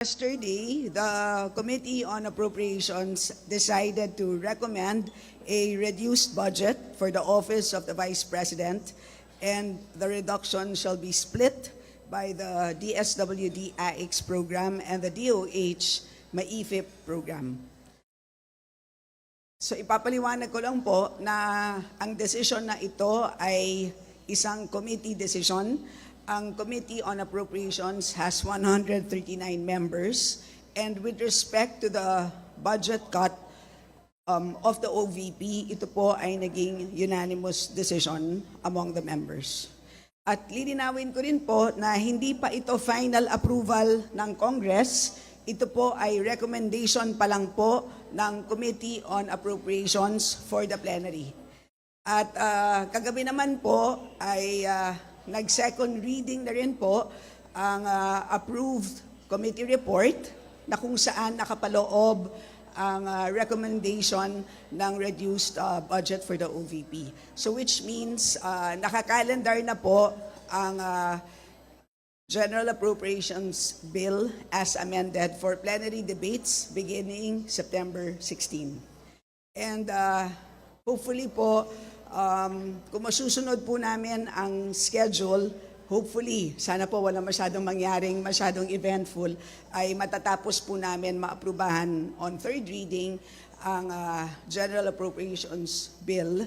Yesterday, the Committee on Appropriations decided to recommend a reduced budget for the Office of the Vice President, and the reduction shall be split by the DSWD AX program and the DOH MAIFIP program. So ipapaliwanag ko lang po na ang desisyon na ito ay isang committee decision. Ang Committee on Appropriations has 139 members and with respect to the budget cut um, of the OVP, ito po ay naging unanimous decision among the members. At lilinawin ko rin po na hindi pa ito final approval ng Congress. Ito po ay recommendation pa lang po ng Committee on Appropriations for the plenary. At ah, kagabi naman po ay ah, nag-second reading na rin po ang ah, approved committee report na kung saan nakapaloob ang ah, recommendation ng reduced ah, budget for the OVP. So which means ah, nakakalendar na po ang ah, General Appropriations Bill as amended for plenary debates beginning September 16. And uh, hopefully po, um, kung masusunod po namin ang schedule, hopefully, sana po wala masyadong mangyaring, masyadong eventful, ay matatapos po namin maaprubahan on third reading ang uh, General Appropriations Bill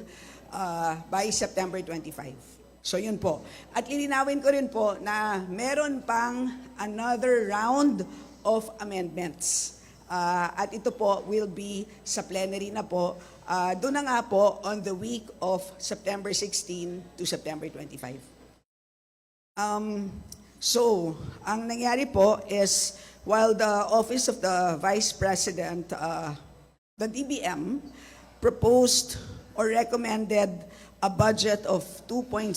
uh, by September 25. So yun po. At ilinawin ko rin po na meron pang another round of amendments. Ah, at ito po will be sa plenary na po. Ah, doon na nga po on the week of September 16 to September 25. Um, so, ang nangyari po is while the Office of the Vice President, uh, the DBM, proposed or recommended a budget of 2.037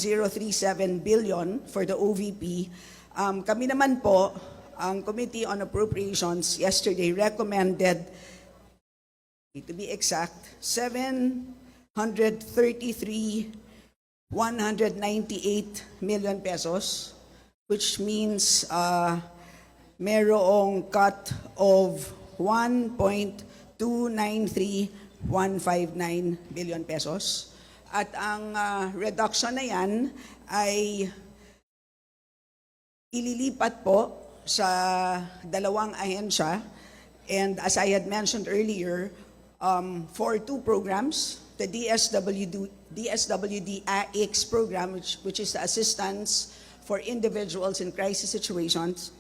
billion for the OVP, um, kami naman po, ang Committee on Appropriations yesterday recommended to be exact, 733 198 million pesos, which means uh, merong cut of 1.293159 billion pesos. At ang uh, reduction na yan ay ililipat po sa dalawang ahensya. And as I had mentioned earlier, um, for two programs, the DSWD, DSWD AX program, which, which is the assistance for individuals in crisis situations,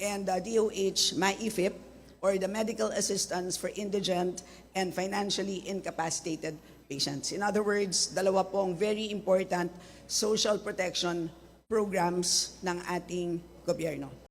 and the DOH MAIFIP, or the medical assistance for indigent and financially incapacitated patients. In other words, dalawa pong very important social protection programs ng ating gobyerno.